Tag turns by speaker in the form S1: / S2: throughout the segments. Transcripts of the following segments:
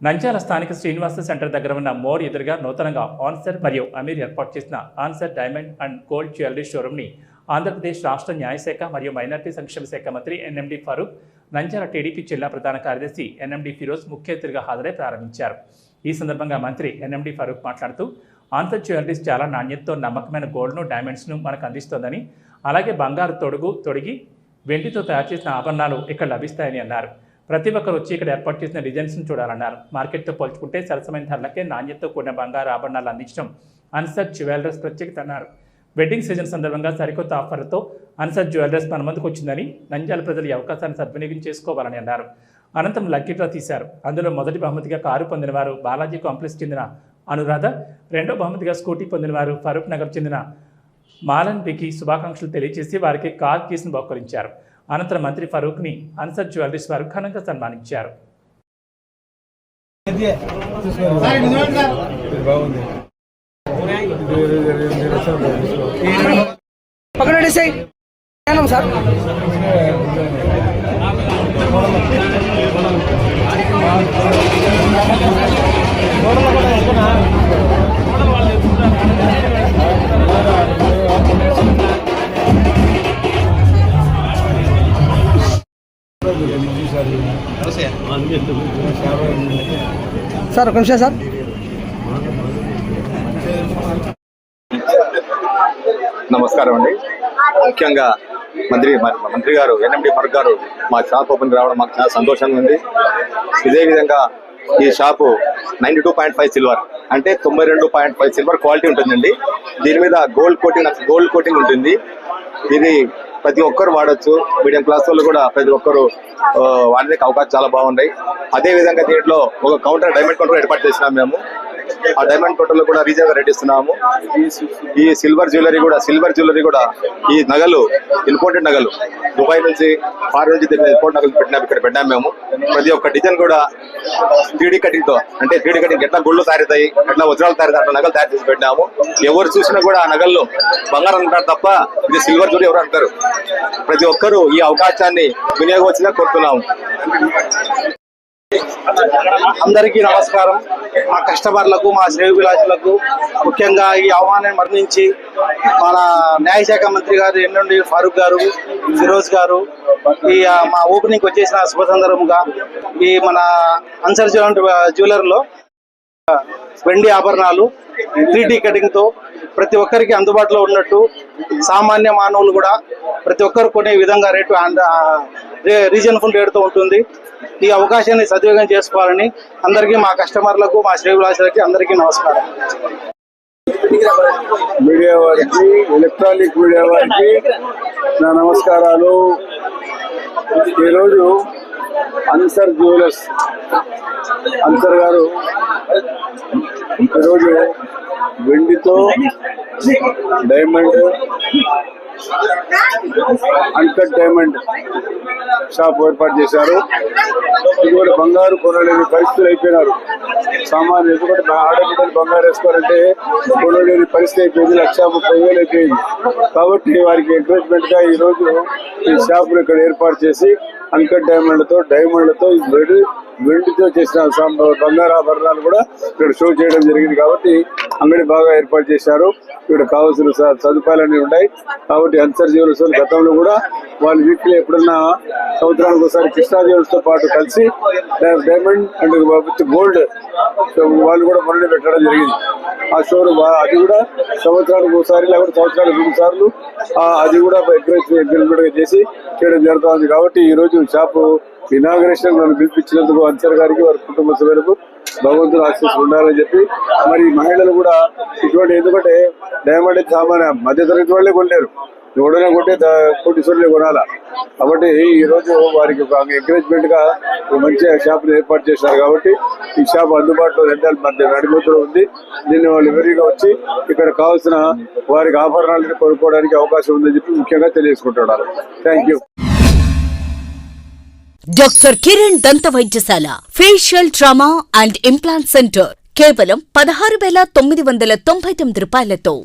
S1: నంద్యాల స్థానిక శ్రీనివాస సెంటర్ దగ్గర ఉన్న మోర్ ఎదురుగా నూతనంగా ఆన్సర్ మరియు అమీర్ ఏర్పాటు చేసిన Ansar diamond and gold jewellery షోరూమ్ని Andhra Pradesh రాష్ట్ర న్యాయశాఖ మరియు మైనార్టీ సంక్షేమ శాఖ మంత్రి ఎన్ఎండి ఫరూక్ నంద్యాల టీడీపీ జిల్లా ప్రధాన కార్యదర్శి ఎన్ఎండి ఫిరోజ్ ముఖ్య అతిథిగా హాజరై ప్రారంభించారు. ఈ సందర్భంగా మంత్రి ఎన్ఎండి ఫరూక్ మాట్లాడుతూ ఆన్సర్ జ్యువెలరీస్ చాలా నాణ్యతతో నమ్మకమైన గోల్డ్ను డైమండ్స్ను మనకు అందిస్తోందని అలాగే బంగారు తొడుగు తొడిగి వెండితో తయారు చేసిన ఆభరణాలు ఇక్కడ లభిస్తాయని అన్నారు. ప్రతి ఒక్కరు వచ్చి ఇక్కడ ఏర్పాటు చేసిన డిజైన్స్ను చూడాలన్నారు. మార్కెట్తో పోల్చుకుంటే సరసమైన ధరలకే నాణ్యతతో కూడిన బంగారు ఆభరణాలు అందించడం అన్సర్ జ్యువెలర్స్ ప్రత్యేకత అన్నారు. వెడ్డింగ్ సీజన్ సందర్భంగా సరికొత్త ఆఫర్లతో అన్సర్ జ్యువెలర్స్ మన ముందుకు వచ్చిందని నంద్యాల ప్రజలు ఈ అవకాశాన్ని సద్వినియోగం చేసుకోవాలని అన్నారు. అనంతరం లక్కీ డ్రా తీశారు. అందులో మొదటి బహుమతిగా కారు పొందిన వారు బాలాజీ కాంప్లెక్స్ చెందిన అనురాధ రెండో బహుమతిగా స్కూటీ పొందిన వారు ఫరూక్ నగర్ చెందిన మాలన్ బికి శుభాకాంక్షలు తెలియజేసి వారికి కార్ కీస్ను బహుకరించారు. అనంతరం మంత్రి ఫరూక్ని అన్సర్ జ్యువెలరీస్ వారు ఘనంగా సన్మానించారు.
S2: సార్. సార్ సార్ ఒక నిమిషం సార్.
S3: నమస్కారం అండి. ముఖ్యంగా మంత్రి మంత్రి గారు ఎన్ఎండి ఫరూక్ గారు మా షాప్ ఓపెన్ రావడం మాకు చాలా సంతోషంగా ఉంది. ఇదే విధంగా ఈ shop ninety two point five silver అంటే తొంభై రెండు పాయింట్ ఫైవ్ సిల్వర్ క్వాలిటీ ఉంటుందండి. దీని మీద గోల్డ్ కోటింగ్ గోల్డ్ కోటింగ్ ఉంటుంది. ఇది ప్రతి ఒక్కరు వాడొచ్చు. మీడియం క్లాస్ వాళ్ళు కూడా ప్రతి ఒక్కరు ఆ, వాడడానికి అవకాశం చాలా బాగున్నాయి. అదే విధంగా దీంట్లో ఒక కౌంటర్ డైమండ్ కౌంటర్ ఏర్పాటు చేసినాం మేము. ఆ డైమండ్ టోటల్ కూడా రీజనల్ రేట్ ఇస్తున్నాము. ఈ సిల్వర్ జ్యువెలరీ కూడా సిల్వర్ జ్యువెలరీ కూడా ఈ నగలు ఇంపోర్టెడ్ నగలు. దుబాయ్ నుంచి ఫారెన్ నుంచి ఇంపోర్ట్ నగలు పెట్టినాము ఇక్కడ పెట్టాము మేము. ప్రతి ఒక్క డిజైన్ కూడా త్రీడీ కటింగ్తో అంటే త్రీడీ కటింగ్ ఎట్లా గుళ్ళు తయారవుతాయి ఎట్లా వజ్రాలు తయారవుతాయి అట్లా నగలు తయారు చేసి పెట్టినాము. ఎవరు చూసినా కూడా ఆ నగల్లో బంగారం అంటారు తప్ప ఇది సిల్వర్ జ్యువెలరీ ఎవరు అంటారు. ప్రతి ఒక్కరూ ఈ అవకాశాన్ని వినియోగవచ్చుగా కోరుతున్నాము.
S2: అందరికీ నమస్కారం. మా కస్టమర్లకు మా శ్రేయోభిలాషులకు ముఖ్యంగా ఈ ఆహ్వానాన్ని మరణించి మన న్యాయశాఖ మంత్రి గారు ఎన్నుండి ఫారూక్ గారు ఫిరోజ్ గారు ఈ మా ఓపెనింగ్ వచ్చేసిన శుభ సందర్భంగా ఈ మన అన్సర్ జ్యువెలర్లో వెండి ఆభరణాలు త్రీడీ కటింగ్తో ప్రతి ఒక్కరికి అందుబాటులో ఉన్నట్టు సామాన్య మానవులు కూడా ప్రతి ఒక్కరు కొనే విధంగా రేటు రీజనబుల్ రేటుతో ఉంటుంది. ఈ అవకాశాన్ని సద్వినియోగం చేసుకోవాలని అందరికీ మా కస్టమర్లకు మా శ్రేయభిలాషులకి అందరికీ నమస్కారం.
S4: మీడియా వారికి ఎలక్ట్రానిక్ మీడియా వారికి నా నమస్కారాలు. ఈరోజు అన్సర్ జ్యువెలర్స్ అన్సర్ గారు ఈరోజు వెండితో డైమండ్ అన్కట్ డైమండ్ షాప్ ఏర్పాటు చేశారు. ఇది కూడా బంగారు కొనలేని పరిస్థితులు అయిపోయినారు. సామాన్యులు ఎందుకంటే ఆడపిల్లలు బంగారు వేసుకోవాలంటే కొనలేని పరిస్థితి అయిపోయింది. లక్ష ముప్పై వేలు అయిపోయింది. కాబట్టి వారికి ఎంకరేజ్మెంట్గా ఈ రోజు ఈ షాపులు ఇక్కడ ఏర్పాటు చేసి అన్కట్ డైమండ్లతో డైమండ్లతో ఈ వెండి వెండితో చేసిన సం- బంగారు ఆభరణాలు కూడా ఇక్కడ షో చేయడం జరిగింది కాబట్టి అంగడి బాగా ఏర్పాటు చేశారు. ఇక్కడ కావాల్సిన సదుపాయాలన్నీ ఉన్నాయి. కాబట్టి అంతర్జీవన గతంలో కూడా వాళ్ళు వీక్లీ ఎప్పుడన్నా సంవత్సరానికి ఒకసారి కృష్ణా తో పాటు కలిసి డైమండ్ అండ్ విత్ గోల్డ్ వాళ్ళు కూడా మొన్న పెట్టడం జరిగింది. ఆ షోరూమ్ అది కూడా సంవత్సరానికి ఒకసారి లేకుంటే సంవత్సరానికి రెండు సార్లు అది కూడా ఎంకరేజ్ చేసి చేయడం జరుగుతుంది. కాబట్టి ఈ రోజు షాపు ఇనాగ్రేషన్ నన్ను పిలిపించినందుకు అంచర్ గారికి వారి కుటుంబ సభ్యులకు భగవంతుడు ఆశీస్సు ఉండాలని చెప్పి మరి మహిళలు కూడా ఇటువంటి ఎందుకంటే డైమండ్ అయితే సామాన్య మధ్యతరగతి వాళ్ళే కొనలేరు. ఎవడైనా కొంటే ద- కోటీశ్వరులే కొనాలా? కాబట్టి ఈ రోజు వారికి ఒక ఎంకరేజ్మెంట్గా ఒక మంచి షాప్ ఏర్పాటు చేశారు కాబట్టి ఈ షాప్ అందుబాటులో రెండాల మధ్య నడిమూతులో ఉంది. దీన్ని వాళ్ళు విరిగా వచ్చి ఇక్కడ కావాల్సిన వారికి ఆభరణాలను కొనుక్కోవడానికి అవకాశం ఉందని చెప్పి ముఖ్యంగా తెలియజేసుకుంటున్నారు. థ్యాంక్ యూ
S5: డాక్టర్ కిరణ్ దంత వైద్యశాల facial trauma and implant centre కేవలం పదహారు వేల తొమ్మిది వందల తొంభై తొమ్మిది రూపాయలతో.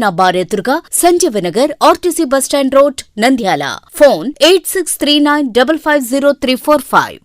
S5: అన్నపూర్ణ బార్ ఎదురుగా Sanjeevanagar RTC bus stand road Nandyal. Phone eight six three nine double five zero three four five.